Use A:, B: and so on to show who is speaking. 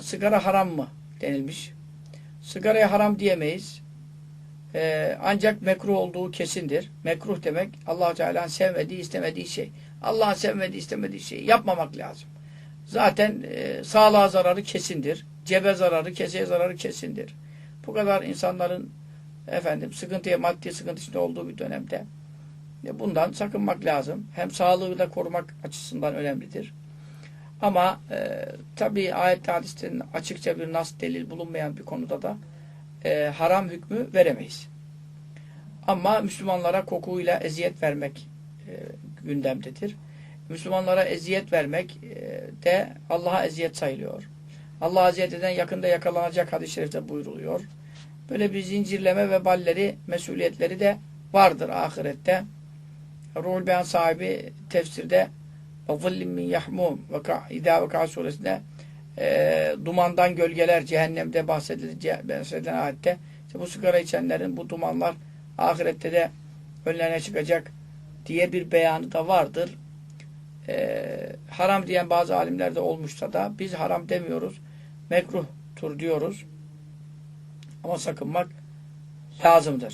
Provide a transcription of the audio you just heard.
A: sigara haram mı denilmiş. Sigaraya haram diyemeyiz. Ee, ancak mekruh olduğu kesindir. Mekruh demek allah Teala'nın sevmediği, istemediği şey. Allah'ın sevmediği, istemediği şeyi yapmamak lazım. Zaten e, sağlığa zararı kesindir. Cebe zararı, keseye zararı kesindir. Bu kadar insanların efendim sıkıntıya, maddi sıkıntı içinde olduğu bir dönemde e, bundan sakınmak lazım. Hem sağlığı da korumak açısından önemlidir. Ama e, tabi ayet hadislerin açıkça bir nas delil bulunmayan bir konuda da e, haram hükmü veremeyiz. Ama Müslümanlara kokuyla eziyet vermek e, gündemdedir. Müslümanlara eziyet vermek e, de Allah'a eziyet sayılıyor. Allah'a eziyet eden yakında yakalanacak hadis-i şerifte buyruluyor. Böyle bir zincirleme ve balleri, mesuliyetleri de vardır ahirette. Ruhul Beyan sahibi tefsirde ve zillim min yahmum vaka, İdâ Vaka suresinde e, dumandan gölgeler cehennemde bahsedilen, bahsedilen ayette işte bu sigara içenlerin bu dumanlar ahirette de önlerine çıkacak diye bir beyanı da vardır. E, haram diyen bazı alimlerde olmuşsa da biz haram demiyoruz. Mekruhtur diyoruz. Ama sakınmak lazımdır.